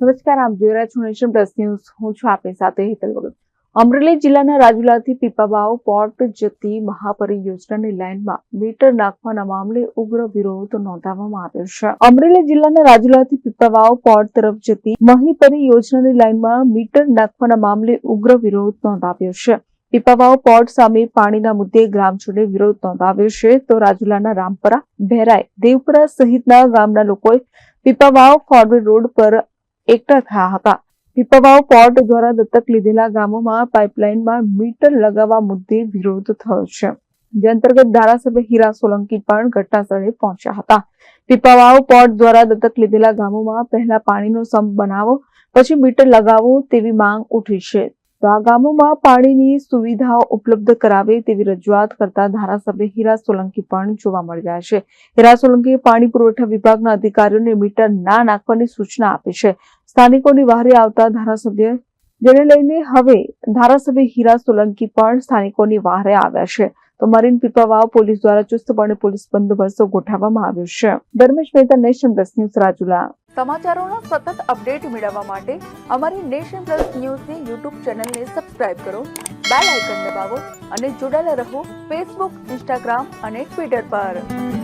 નમસ્કાર, આપ જોઈ રહ્યા છો નેશન પ્લસ ન્યૂઝ. હું છું આપની સાથે હેતલ વગર. અમરેલી જિલ્લાના રાજુલાથી પીપાબાવ પોર્ટ જતી મહાપરી લાઇનમાં મીટર નાખવાના મામલે ઉગ્ર વિરોધ નોંધાવવામાં આવ્યો છે. અમરેલી જિલ્લાના રાજુલાથી પીપાવાવ પોર્ટ તરફ જતી મહીપરી લાઇનમાં મીટર નાખવાના મામલે ઉગ્ર વિરોધ નોંધાવ્યો છે. પીપાવાવ પોર્ટ સામે પાણીના મુદ્દે ગ્રામજનોએ વિરોધ નોંધાવ્યો છે. તો રાજુલાના રામપરા ભેરાય દેવપરા સહિતના ગામના લોકોએ પીપાવાવ ફોરવે રોડ પર એકઠા થયા હતા. પીપાવાવ પોર્ટ દ્વારા દત્તક લીધેલા ગામોમાં પાઇપલાઇનમાં મીટર લગાવવા મુદ્દે વિરોધ થયો છે. જે અંતર્ગત ધારાસભ્ય હીરા સોલંકી પણ ઘટનાસ્થળે પહોંચ્યા હતા. પીપાવાવ પોર્ટ દ્વારા દત્તક લીધેલા ગામોમાં પહેલા પાણીનો સંપ બનાવો, પછી મીટર લગાવો તેવી માંગ ઉઠી છે. તો આ ગામોમાં પાણીની સુવિધાઓ ઉપલબ્ધ કરાવે તેવી રજૂઆત કરતા ધારાસભ્ય હીરા સોલંકી પણ જોવા મળ્યા છે. હીરા સોલંકીએ પાણી પુરવઠા વિભાગના અધિકારીઓને મીટર ના નાખવાની સૂચના આપી છે. સ્થાનિકોની વહારે આવતા ધારાસભ્ય, જેને લઈને હવે ધારાસભ્ય હીરા સોલંકી પણ સ્થાનિકોની વહારે આવ્યા છે. તો મરીન પીપાવાવ પોલીસ દ્વારા ચુસ્તપણે પોલીસ બંદોબસ્ત ગોઠવવામાં આવ્યો છે. Dharmesh Mehta, nation plus news, Rajula. સમાચારોના સતત અપડેટ મેળવવા માટે અમારી નેશન પ્લસ ન્યૂઝની યુટ્યુબ ચેનલને સબસ્ક્રાઇબ કરો, બેલ આઇકન દબાવો અને જોડાયેલા રહો ફેસબુક, ઇન્સ્ટાગ્રામ અને ટ્વિટર પર.